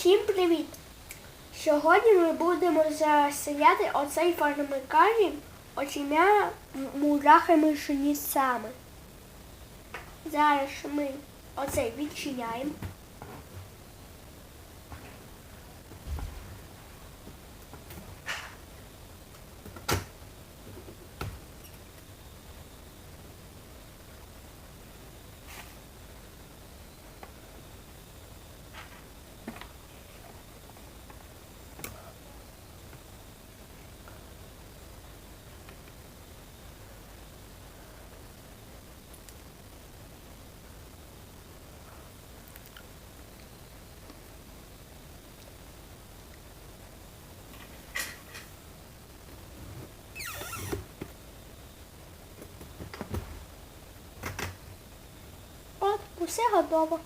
Всім привіт! Сьогодні ми будемо заселяти оцей фармикарій оціма мурахами шинісами. Зараз ми оцей відчиняємо. Усе готово.